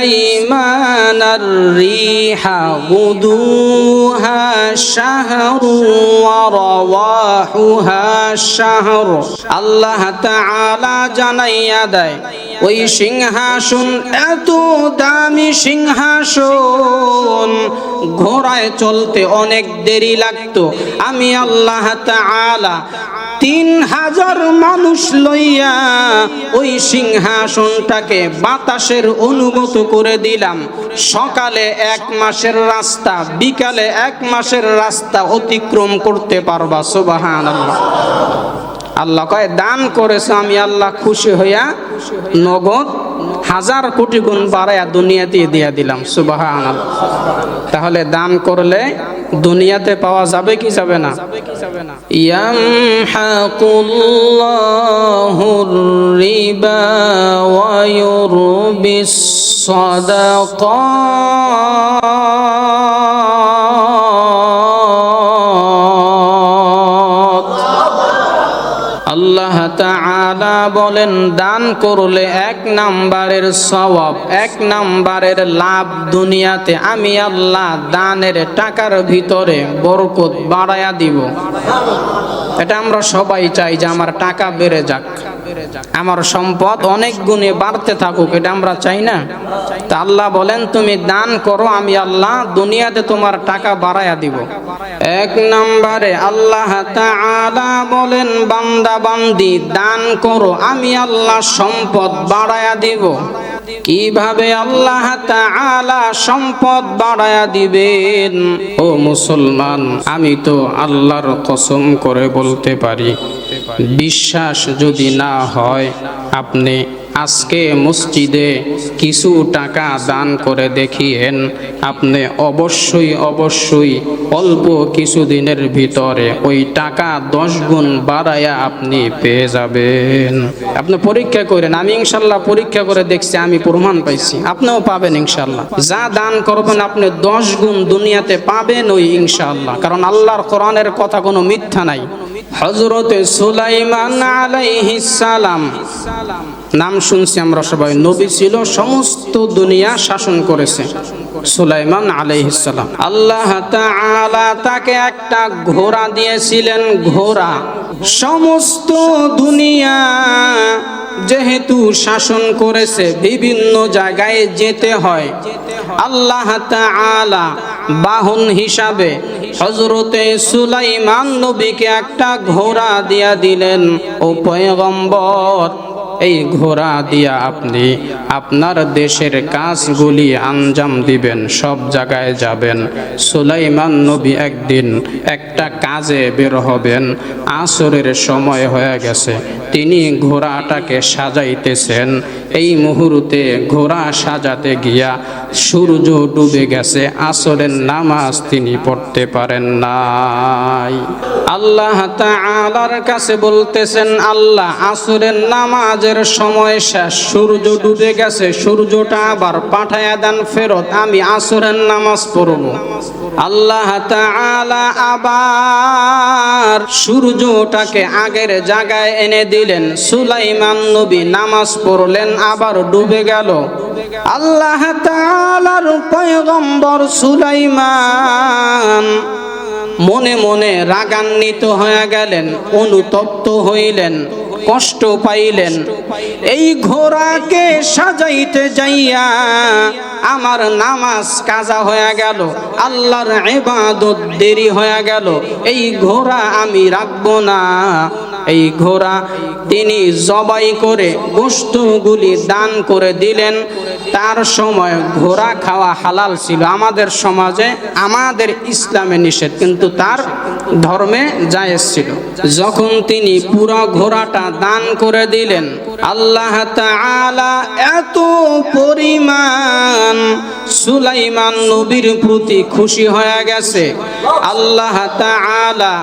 ولسليمان الريح غدوها شهر ورواحها شهر আল্লাহ তাআলা জানাইয়া দেয় ওই সিংহাসন, এত দামি সিংহাসন, ঘোড়ায় চলতে অনেক দেরি লাগতো। আমি আল্লাহ তাআলা তিন হাজার মানুষ লইয়া ওই সিংহাসনটাকে বাতাসের অনুগত করে দিলাম। সকালে এক মাসের রাস্তা, বিকালে এক মাসের রাস্তা অতিক্রম করতে পারবা সুবাহান আল্লাহ আল্লাহ কয়, দান করেছে আমি আল্লাহ খুশি হইয়া নগদ হাজার কোটি গুণ বাড়াইয়া দুনিয়াতে দিয়া দিলাম আল্লাহ তাহলে দান করলে দুনিয়াতে পাওয়া যাবে কি যাবে না? রিবা আল্লাহ তাআলা বলেন, দান করলে এক নাম্বারের সওয়াব, এক নাম্বারের লাভ দুনিয়াতে আমি আল্লাহ দানের টাকার ভিতরে বরকত বাড়ায়া দিব। এটা আমরা সবাই চাই যে আমার টাকা বেড়ে যাক, আমার সম্পদ অনেক গুণে বাড়তে থাকুক, এটা আমরা চাই না। তা আল্লাহ বলেন, তুমি দান করো, আমি আল্লাহ দুনিয়াতে তোমার টাকা বাড়ায়া দিব। এক নম্বরে আল্লাহ তাআলা বলেন, বান্দা বান্দি, দান করো, আমি আল্লাহ সম্পদ বাড়ায়া দিব। কীভাবে আল্লাহ তাআলা সম্পদ বাড়ায়া দিবেন? ও মুসলমান, আমি তো আল্লাহর কসম করে বলতে পারি, বিশ্বাস যদি না হয়, আপনি আজকে মসজিদে কিছু টাকা দান করে দেখিয়েন। আপনি অবশ্যই অবশ্যই অল্প কিছুদিনের ভিতরে ওই টাকা দশ গুণ বাড়ায়া আপনি পেয়ে যাবেন। আপনি পরীক্ষা করেন, আমি ইনশাল্লাহ পরীক্ষা করে দেখছি, আমি প্রমাণ পাইছি। আপনিও পাবেন ইনশাল্লাহ। যা দান করবেন আপনি দশ গুণ দুনিয়াতে পাবেন ওই ইনশাল্লাহ। কারণ আল্লাহর কোরআনের কথা কোনো মিথ্যা নাই। হজরতে সুলাইমান সালাম। নাম শুনছি আমরা সবাই। নবী ছিল, সমস্ত দুনিয়া শাসন করেছে সুলাইমান আলাইহিসসালাম আল্লাহ তাকে একটা ঘোড়া দিয়েছিলেন, ঘোড়া। সমস্ত দুনিয়া যেহেতু শাসন করেছে, বিভিন্ন জায়গায় যেতে হয়। আল্লাহ তাআলা বাহন হিসাবে হজরতে সুলাইমান নবীকে একটা ঘোড়া দিয়া দিলেন। ও পয়গম্বর, এই ঘোড়া দিয়া আপনি আপনার দেশের কাজগুলি আঞ্জাম দিবেন, সব জায়গায় যাবেন। সুলাইমান নবী একদিন একটা কাজে বের হবেন, আসরের সময় হয়ে গেছে। তিনি ঘোড়াটাকে সাজাইতেছেন। এই মুহূর্তে ঘোড়া সাজাতে গিয়া সূর্য ডুবে গেছে, আসরের নামাজ তিনি পড়তে পারেন নাই। আল্লাহ তাআলার কাছে বলতেছেন, আল্লাহ, আসরের নামাজের সময় শেষ, সূর্য ডুবে গেছে, সূর্যটা আবার পাঠায়া দেন ফেরত, আমি আসরের নামাজ পড়ব। আল্লাহ তাআলা আবার সূর্যটাকে আগের জায়গায় এনে দিলেন সুলাইমান নবী, নামাজ পড়লেন, আবার ডুবে গেল। আল্লাহ তাআলার পয়গম্বর সুলাইমান মনে মনে রাগান্বিত হয়ে গেলেন, অনুতপ্ত হইলেন, কষ্ট পাইলেন। এই ঘোড়াকে সাজাইতে যাইয়া আমার নামাজ কাজা হয়ে গেল, আল্লাহর ইবাদত দেরি হয়ে গেল, এই ঘোড়া আমি রাখব না। এই ঘোড়া তিনি জবাই করে গোষ্ঠগুলি দান করে দিলেন। তার সময় ঘোড়া খাওয়া হালাল ছিল। আমাদের সমাজে আমাদের ইসলামে নিষেধ, কিন্তু তার ধর্মে জায়েজ ছিল। যখন তিনি পুরো ঘোড়াটা দান করে দিলেন, আল্লাহ এত পরিমাণ সুলাইমান নবীর প্রতি খুশি হয়ে গেছে। আল্লাহ তাআলা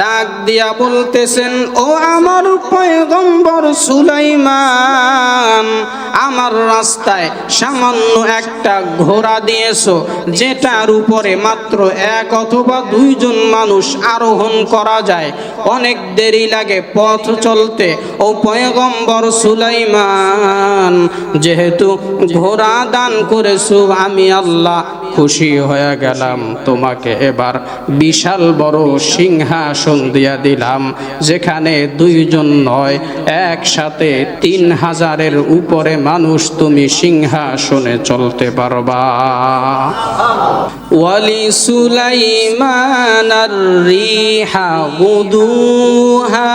ডাক দিয়া বলতেছেন, ও আমার পয়গম্বর সুলাইমান, আমার রাস্তায় সামান্য একটা ঘোড়া দিয়েছ, যেটার উপরে মাত্র এক অথবা দুইজন মানুষ আরোহণ করা যায়। অনেক দেরি লাগে পথ চলতে। ও পয়গম্বর সুলাইমান, যেহেতু ঘোড়া দান করেছ, আমি আল্লাহ খুশি হয়ে গেলাম। তোমাকে এবার বিশাল বড় সিংহাসন দিয়া দিলাম, যেখানে দুইজন নয়, একসাথে তিন হাজারের উপরে মানুষ তুমি সিংহাসনে চলতে পারবা। ওয়ালি সুলাইমান রিহা গুদুহা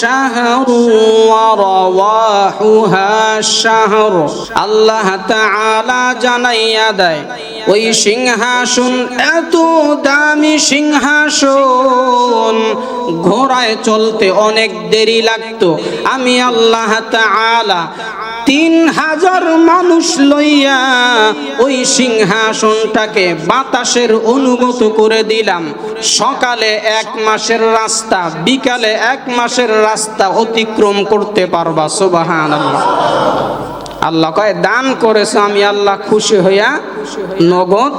শাহরু ওয়া শাহর। আল্লাহ তাআলা জানাইয়া দেয়, ওই সিংহাসন, এত দামি সিংহাসন। ঘোড়ায় চলতে অনেক দেরি লাগতো। আমি আল্লাহ তাআলা তিন হাজার মানুষ লইয়া ওই সিংহাসনটাকে বাতাসের অনুগত করে দিলাম। সকালে এক মাসের রাস্তা, বিকালে এক মাসের রাস্তা অতিক্রম করতে পারবা সুবাহান আল্লাহ কয়, দান করেছে আমি আল্লাহ খুশি হইয়া নগদ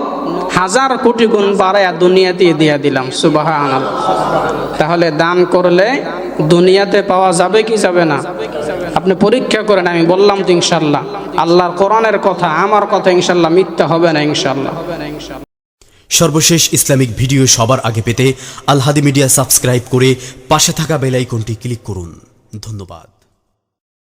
হাজার কোটি গুণ বাড়াইয়া দুনিয়াতে দিয়া দিলাম সুবাহান তাহলে দান করলে দুনিয়াতে পাওয়া যাবে কি যাবে না? আপনি পরীক্ষা করেন, আমি বললাম তো ইনশাল্লাহ আল্লাহর কোরআনের কথা, আমার কথা ইনশাল্লাহ মিথ্যা হবে না ইনশাল্লাহ সর্বশেষ ইসলামিক ভিডিও সবার আগে পেতে আলহাদি মিডিয়া সাবস্ক্রাইব করে পাশে থাকা বেল আইকনটি ক্লিক করুন। ধন্যবাদ।